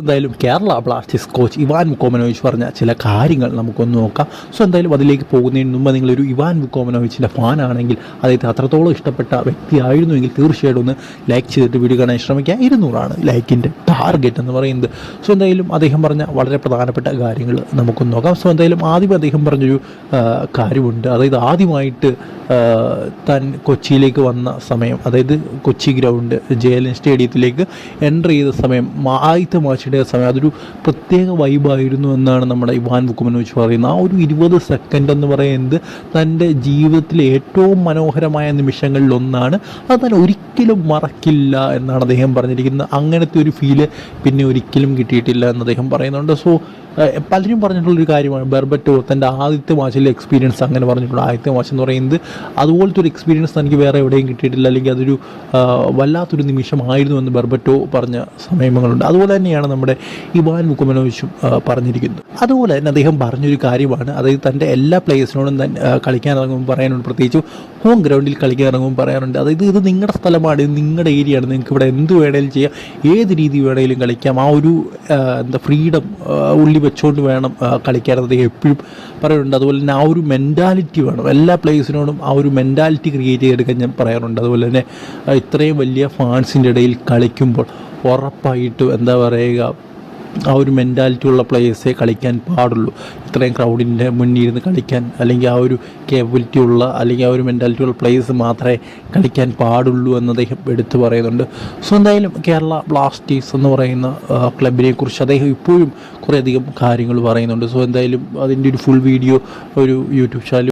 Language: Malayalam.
എന്തായാലും Kerala blasters coach Ivan Vukomanovic പറഞ്ഞ ചില കാര്യങ്ങൾ നമുക്കൊന്ന് നോക്കാം. സോ എന്തായാലും അതിലേക്ക് പോകുന്നതിന് മുമ്പ് നിങ്ങളൊരു ഇവാൻ മുക്കോമനോവിച്ചിന്റെ ഫാൻ ആണെങ്കിൽ അദ്ദേഹത്തെ അത്രത്തോളം ഇഷ്ടപ്പെട്ട വ്യക്തിയായിരുന്നുവെങ്കിൽ തീർച്ചയായിട്ടും ഒന്ന് ലൈക്ക് ചെയ്തിട്ട് വീഡിയോ കാണാൻ ശ്രമിക്കുക. ഇരുന്നൂറാണ് ലൈക്കിന്റെ ടാർഗറ്റ് എന്ന് പറയുന്നത്. സോ എന്തായാലും അദ്ദേഹം പറഞ്ഞ വളരെ പ്രധാനപ്പെട്ട കാര്യങ്ങൾ നമുക്കൊന്ന് നോക്കാം. സോ എന്തായാലും ആദ്യം അദ്ദേഹം പറഞ്ഞൊരു കാര്യമുണ്ട്. അതായത് ആദ്യമായിട്ട് താൻ കൊച്ചിയിലേക്ക് വന്ന സമയം അതായത് Kochi ground J L N സ്റ്റേഡിയത്തിലേക്ക് enter ചെയ്ത സമയം ആദ്യത്തെ ആദ്യത്തെ മാച്ചിന്റെ സമയം അതൊരു പ്രത്യേക വൈബായിരുന്നു എന്നാണ് നമ്മുടെ ഇവാൻ ബുക്കുമനോവിച്ച് പറയുന്നത്. ആ ഒരു ഇരുപത് സെക്കൻഡ് എന്ന് പറയുന്നത് തന്റെ ജീവിതത്തിലെ ഏറ്റവും മനോഹരമായ നിമിഷങ്ങളിലൊന്നാണ് അത് താൻ ഒരിക്കലും മറക്കില്ല എന്നാണ് അദ്ദേഹം പറഞ്ഞിരിക്കുന്നത്. അങ്ങനത്തെ ഒരു ഫീൽ പിന്നെ ഒരിക്കലും കിട്ടിയിട്ടില്ല എന്ന് അദ്ദേഹം പറയുന്നുണ്ട്. സോ പലരും പറഞ്ഞിട്ടുള്ളൊരു കാര്യമാണ്. ബെർബറ്റോ തന്റെ ആദ്യത്തെ വാച്ചിലെ എക്സ്പീരിയൻസ് അങ്ങനെ പറഞ്ഞിട്ടുണ്ട്. ആദ്യത്തെ വാച്ച് എന്ന് പറയുന്നത് അതുപോലത്തെ ഒരു എക്സ്പീരിയൻസ് തനിക്ക് വേറെ എവിടെയും കിട്ടിയിട്ടില്ല. അല്ലെങ്കിൽ അതൊരു വല്ലാത്തൊരു നിമിഷമായിരുന്നു എന്ന് ബെർബറ്റോ പറഞ്ഞ സമയങ്ങളുണ്ട്. അതുപോലെ തന്നെയാണ് നമ്മുടെ ഇവാൻ മുക്കുമനോവിച്ചും പറഞ്ഞിരിക്കുന്നത്. അതുപോലെ തന്നെ അദ്ദേഹം പറഞ്ഞൊരു കാര്യമാണ്. അതായത് തന്റെ എല്ലാ പ്ലേയേഴ്സിനോടും തന്നെ കളിക്കാനിറങ്ങുമ്പോൾ കളിക്കാൻ ഇറങ്ങുമ്പോൾ പറയാനുണ്ട്. പ്രത്യേകിച്ച് ഹോം ഗ്രൗണ്ടിൽ കളിക്കാൻ ഇറങ്ങുമ്പോൾ അതായത് ഇത് നിങ്ങളുടെ സ്ഥലമാണ് ഇത് നിങ്ങളുടെ ഏരിയ ആണ്. നിങ്ങൾക്ക് ഇവിടെ എന്ത് വേണേലും ചെയ്യാം. ഏത് രീതി വേണേലും കളിക്കാം. ആ ഒരു എന്താ ഫ്രീഡം ഉള്ളി വെച്ചുകൊണ്ട് വേണം കളിക്കാനത് എപ്പോഴും പറയാറുണ്ട് അതുപോലെ തന്നെ ആ ഒരു മെന്റാലിറ്റി വേണം. എല്ലാ പ്ലേയേഴ്സിനോടും ആ ഒരു മെന്റാലിറ്റി ക്രിയേറ്റ് ചെയ്തെടുക്കാൻ ഞാൻ പറയാറുണ്ട്. അതുപോലെ തന്നെ ഇത്രയും വലിയ ഫാൻസിന്റെ ഇടയിൽ കളിക്കുമ്പോൾ ഉറപ്പായിട്ടും എന്താ പറയുക ആ ഒരു മെന്റാലിറ്റി ഉള്ള പ്ലേയേഴ്സേ കളിക്കാൻ പാടുള്ളൂ. ഇത്രയും ക്രൗഡിന്റെ മുന്നിൽ ഇരുന്ന് കളിക്കാൻ അല്ലെങ്കിൽ ആ ഒരു കേപ്പബിലിറ്റി ഉള്ള അല്ലെങ്കിൽ ആ ഒരു മെന്റാലിറ്റി ഉള്ള പ്ലേയേഴ്സ് മാത്രമേ കളിക്കാൻ പാടുള്ളൂ എന്ന് അദ്ദേഹം എടുത്തു പറയുന്നുണ്ട്. സോ എന്തായാലും കേരള ബ്ലാസ്റ്റേഴ്സ് എന്ന് പറയുന്ന ക്ലബിനെ കുറിച്ച് അദ്ദേഹം ഇപ്പോഴും കുറേയധികം കാര്യങ്ങൾ പറയുന്നുണ്ട്. സോ എന്തായാലും അതിന്റെ ഒരു ഫുൾ വീഡിയോ ഒരു യൂട്യൂബ് ചാനൽ